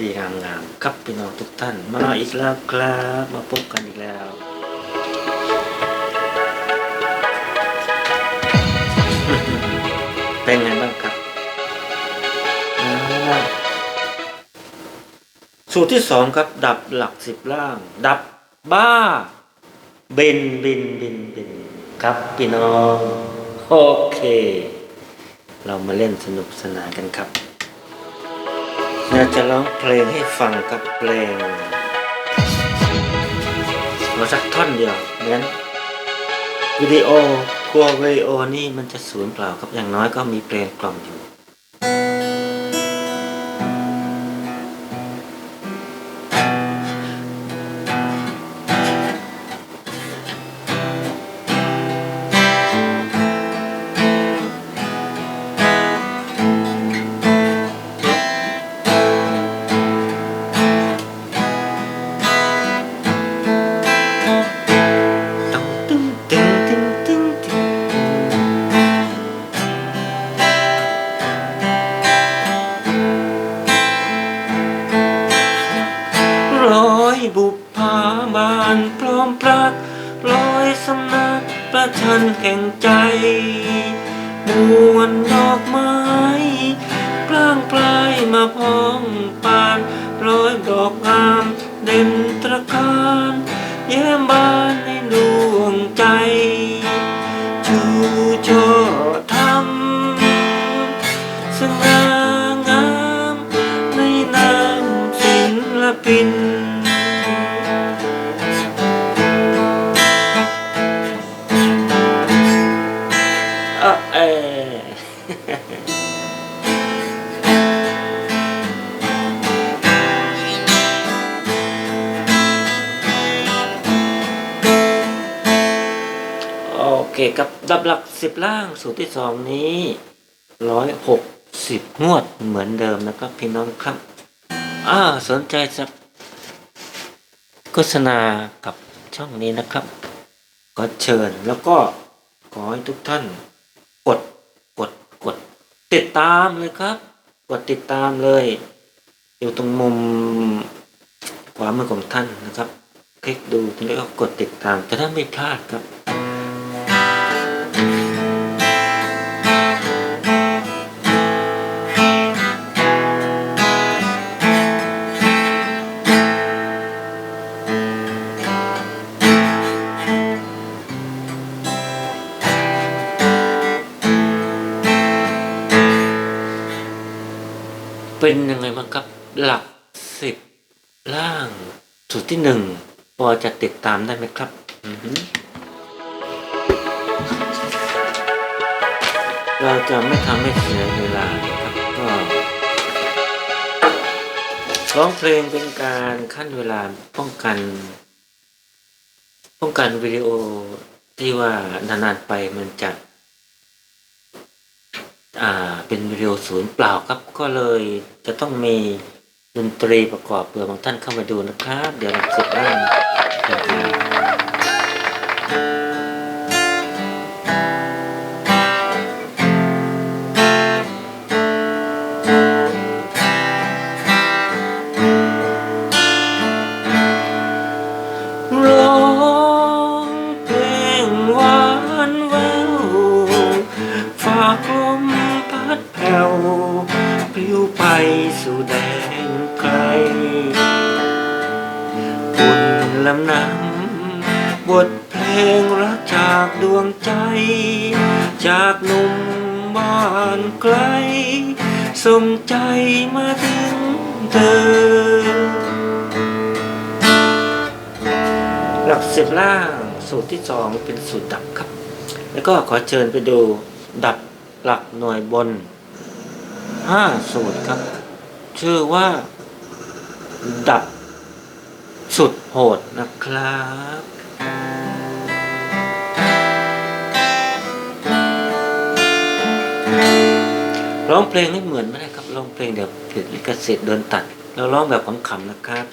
ดีงามๆครับพี่น้องทุกท่าน มาอีกแล้วครับมาพบกันอีกแล้ว เป็นไงบ้างครับ สูตรที่สองครับ ดับหลักสิบล่าง ดับบ้า เบนเบนเบนเบนครับพี่น้อง โอเค เรามาเล่นสนุกสนานกันครับ เราจะร้องเพลงให้ฟังกับเพลงมาสักท่อนเดียวงั้นวิดีโอครัววิดีโอนี่มันจะสูญเปล่าครับอย่างน้อยก็มีเพลงกล่อมอยู่ มาพ้องปานร้อยดอกงามเด่นตระการแย้มบานในดวงใจ ชูโชธรรมสง่างามในนามศิลปินอะเออ คกับดับหลักสิบล่างสูตรที่สองนี้ร้อยหกสิบงวดเหมือนเดิมนะครับพี่น้องครับอ่าสนใจจะโฆษณากับช่องนี้นะครับก็เชิญแล้วก็ขอให้ทุกท่าน กดกดกด ติดตามเลยครับ กดติดตามเลย อยู่ตรงมุมขวามือของท่านนะครับ คลิกดูแล้วก็กดติดตามจะได้ไม่พลาดครับ เป็นยังไงบ้างครับ หลักสิบล่างสูตรที่หนึ่งพอจะติดตามได้ไหมครับเราจะไม่ทำให้เสียเวลาครับก็ร้องเพลงเป็นการขั้นเวลาป้องกัน ป้องกันวิดีโอที่ว่านานๆไปมันจะ เป็นวิดีโอศูนย์เปล่าครับ ก็เลยจะต้องมีดนตรีประกอบเผื่อบางท่านเข้ามาดูนะครับ เดี๋ยวเราเสร็จได้นะครับ สู่แดนไกลอุ่นลำน้ำบทเพลงรักจากดวงใจ จากหนุ่มบ้านไกลสมใจมาถึงเธอ หลักสิบล่างสูตรที่สองเป็นสูตรดับครับ แล้วก็ขอเชิญไปดูดับหลักหน่วยบน ห้าสูตรครับ ชื่อว่า ดับสุดโหดนะครับร้องเพลงไม่เหมือนไม่ได้ครับร้องเพลงเดี๋ยวผิดลิขสิทธิ์โดนตัด เราร้องแบบขำๆนะครับ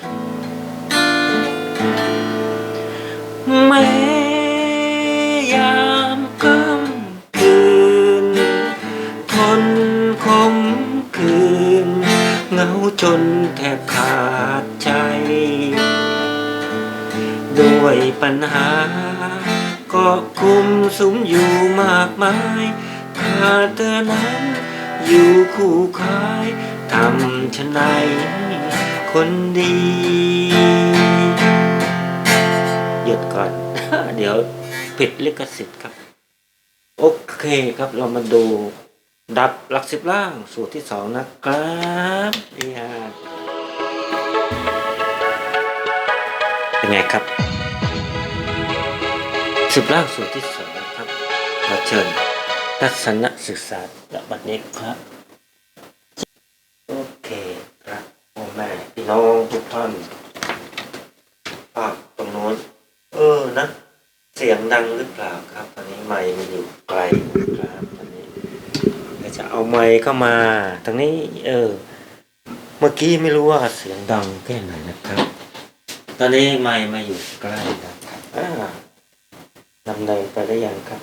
ปัญหา ก็คุมสุมอยู่มากมายขาดเธอนั้นอยู่คู่คายทำชะไหนคนดี หยุดก่อน เดี๋ยวผิดลิขสิทธิ์ครับ โอเคครับเรามาดู ดับหลักสิบล่างสูตรที่สองนะครับนี่ยเป็นไงครับ สิบล่างสูตรที่สองนะครับเราเชิญทัศนศึกษาและบัดนี้ครับ โอเคครับพ่อแม่พี่น้องทุกท่านอะตรงโน้น เออนะเสียงดังหรือเปล่าครับ ตอนนี้ไมค์มันอยู่ไกลครับตอนนี้จะเอาไมค์เข้ามาทางนี้เออ เมื่อกี้ไม่รู้ว่าเสียงดังแค่ไหนนะครับ ตอนนี้ไมค์มาอยู่ใกล้นะครับ อ่าดำเนินไปได้อย่างครับ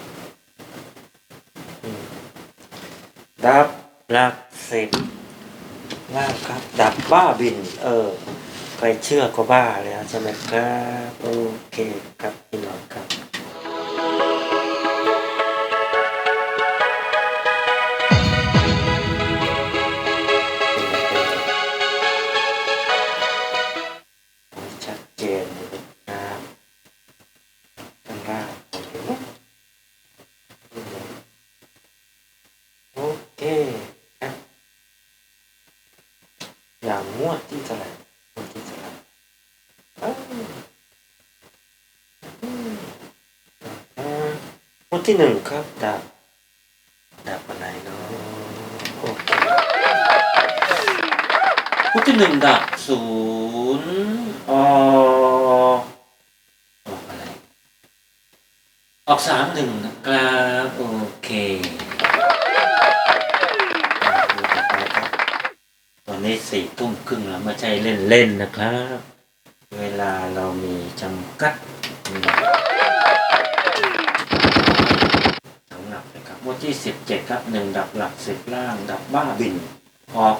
ดับหลักสิบง่างครับ ดับบ้าบิน เออ ใครเชื่อก็บ้าแล้วใช่ไหมครับ โอเคครับพี่น้องครับ ที่เท่าไหร่งวดที่เท่าไหร่อ้อืมอ่างวดที่หนึ่งครับดับดับอะไรเนาะโอเคพุทธหนึ่งดับศูนย์ออออกอะไรออกสามหนึ่งนะครับ โอเค นี้สี่ทุ่มครึ่งแล้วไม่ใช่เล่นๆนะครับ เวลาเรามีจำกัดสำหรับนะครับวันที่สิบเจ็ดครับหนึ่งดับหลักสิบล่างดับบ้าบิน ออก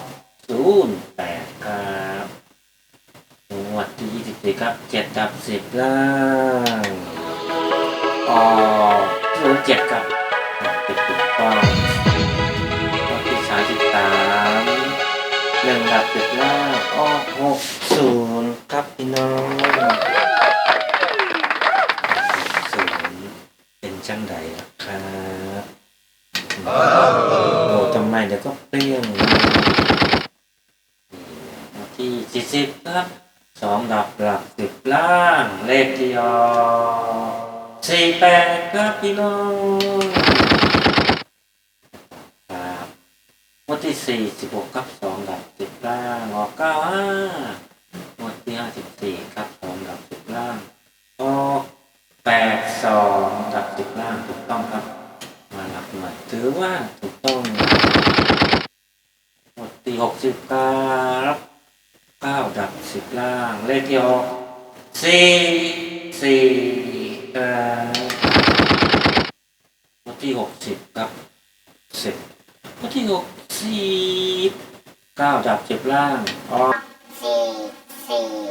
ศูนย์แปดครับงวดที่ยี่สิบสี่ครับเจ็ดดับสิบล่าง ออกศูนย์เจ็ด ดับสิบล่างออกหกศูนย์ครับพี่น้องศูนย์เป็นจังใดล่ะครับโอ้ทำไมเดี๋ยวก็เปรี้ยงที่สี่สิบครับสองดับหลักสิบล่างเลขที่ออกสี่แปดครับพี่น้องครับวัน ที่สี่สิบหกครับสองดับสิบล่างออกเก้าห้าวันที่ห้าสิบสี่ครับสองดับสิบล่างออกแปดสองดับสิบล่างถูกต้องครับ มาหลักหน่วยถือว่าถูกต้องหมดตีหกสิบเก้ารับเก้าดับสิบล่าง เลขที่ออกสี่สี่ครับหมดที่หกสิบครับสิบหมดที่หก สิบเก้าดับสิบล่างออกสี่สี่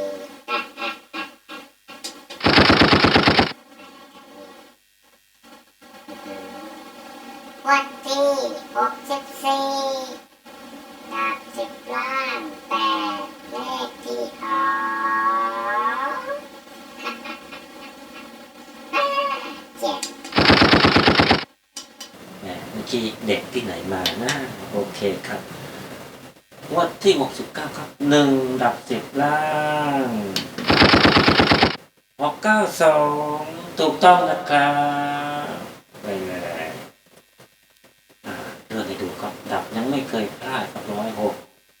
เมื่เด็กที่ไหนมานะโอเคครับงวัดที่หกสิบเก้าครับหนึ่งดับสิบล่างหกเก้าสองถูกต้องนะครับไปเลยอ่าเรื่องให้ดูครับ ดับยังไม่เคยพลาดกับร้อยหก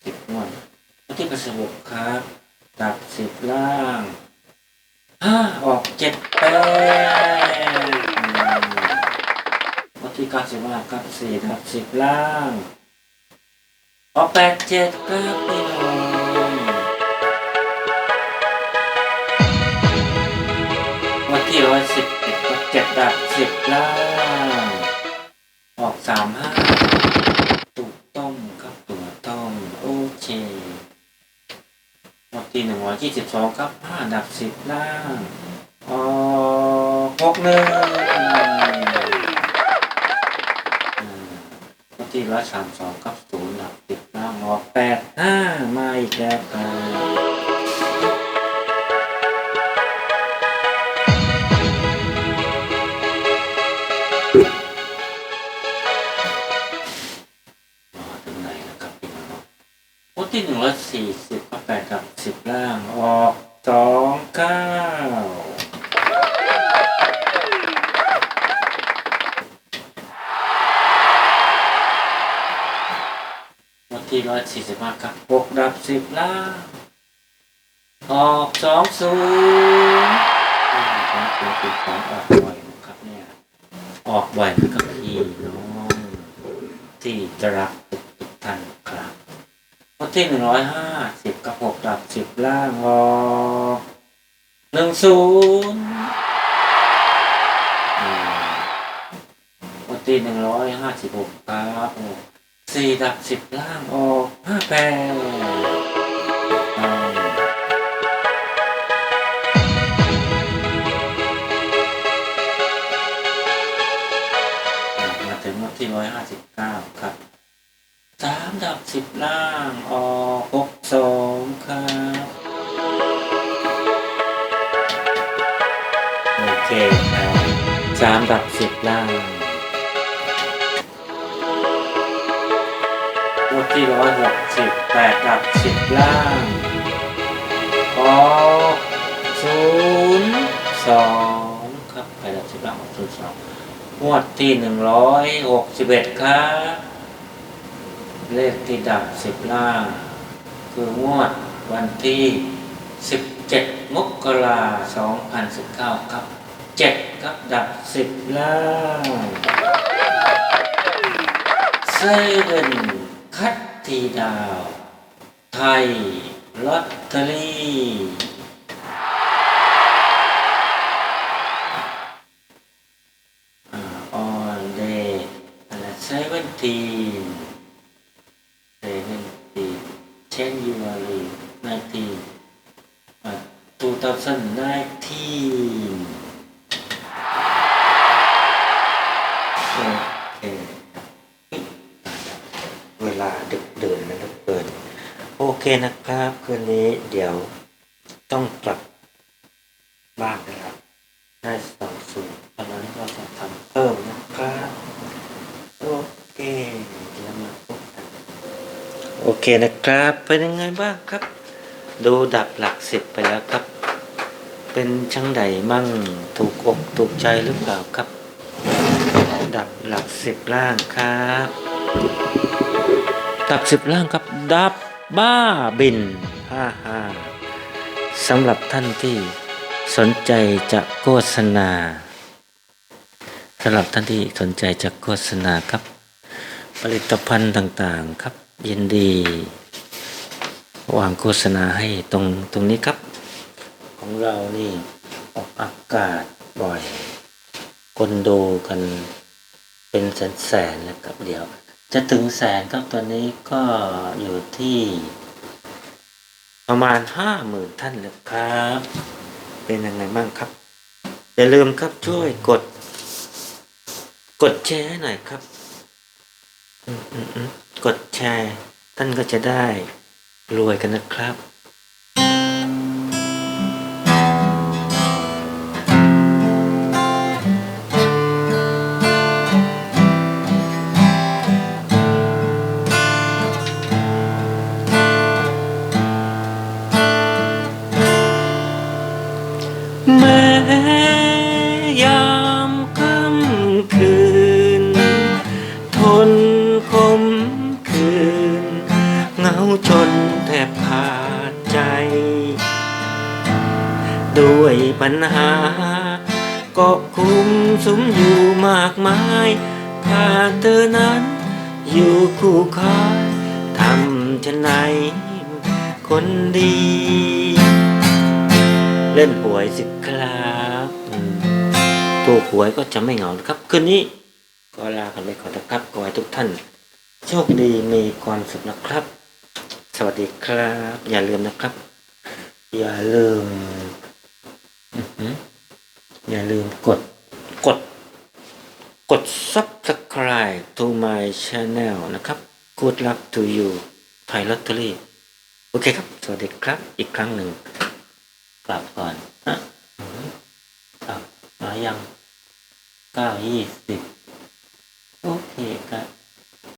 สิบงวดวันที่ประสบครับ ดับสิบล่างห้าออกเจ็ดแปดอืมวัน ที่เก้าสิบห้าครับสี่ดับสิบล่างออกแปดเจ็ดครับพี่น้องวันที่ร้อยสิบเอ็ดครับเจ็ดดับสิบล่างออกสามห้าถูกต้องครับตัวต้องโอเควดที่หนึ่งร้อยยี่สิบสองครับห้าดับสิบล่างออกหกหนึ่ง ที่ร้อยสามสองกับศูนย์ดับสิบล่างออกแปดห้ามาอีกแล้วครับ ที่ร้อยสี่สิบห้าครับหกดับสิบล่างออกสองศูนย์สองศูนย์คือของออกบ่อยนะครับเนี่ย ออกบ่อยนะครับพี่น้องที่จะรักทุกท่านครับวันที่หนึ่งร้อยห้าสิบกับหกดับสิบล่างออกหนึ่งศูนย์วันที่หนึ่งร้อยห้าสิบหกครับ สี่ดับสิบล่างออกห้าแปดมาถึงวันที่ร้อยห้าสิบเก้าครับสามดับสิบล่างออกหกสองครับโอเคครับสามดับสิบล่าง งวดที่ร้อยหกสิบแปดดับสิบล่างออศูนย์สองครับแปดดับสิบล่างศูนย์สองงวดที่หนึ่งร้อยหกสิบเอ็ดครับ เลขที่ดับสิบล่าง คืองวดวันที่17มกราคม2019ครับ7ครับดับ10ล่างเซเว่น คัตตีดาว ไทยลอตเตอรี่ออนเดย์อะไรเซเว่นทีน seventeen January nineteen uh, two thousand nineteen โอ นะครับ คืนนี้เดี๋ยวต้องกลับบ้านนะครับ ได้สองสูตรตอนนั้นก็จะทำเพิ่มนะครับโอเคเดี๋ยวมาพบกันโอเคนะครับ เป็นยังไงบ้างครับ ดูดับหลักสิบไปแล้วครับ เป็นช่างใดมั่งถูกอกถูกใจหรือเปล่าครับ ดับหลักสิบล่างครับดับสิบล่างครับดับ บ้าบินห้าห้าสำหรับท่านที่สนใจจะโฆษณาสำหรับท่านที่สนใจจะโฆษณาครับ ผลิตภัณฑ์ต่างๆครับ ยินดี วางโฆษณาให้ตรงตรงนี้ครับ ของเรานี่ออกอากาศบ่อย คนดูกันเป็นแสนแสนๆแล้วครับเดี๋ยว จะถึงแสนครับตอนนี้ก็อยู่ที่ ประมาณห้าหมื่นท่านแล้วครับ เป็นยังไงบ้างครับ อย่าลืมครับช่วยกด กดแชร์ให้หน่อยครับอืมอือกดแชร์ ท่านก็จะได้รวยกันนะครับ จนแทบขาดใจ ด้วยปัญหา ก็คุมสุมอยู่มากมายถ้าเธอนั้นอยู่คู่คอยทำฉันไหนคนดี เล่นหวยสิครับอืมถูกหวยก็จะไม่เหงาครับคืนนี้ก็ลากันไปก่อนนะครับขอให้ทุกท่าน โชคดีมีความสุขนะครับ สวัสดีครับ อย่าลืมนะครับ อย่าลืมอื้อหืออย่าลืมกดกด กด subscribe to my channel นะครับ Good luck to you Thai Lottery โอเคครับ สวัสดีครับ อีกครั้งหนึ่งกลับก่อนฮะอื้อหือกลับมายังเก้ายี่สิบ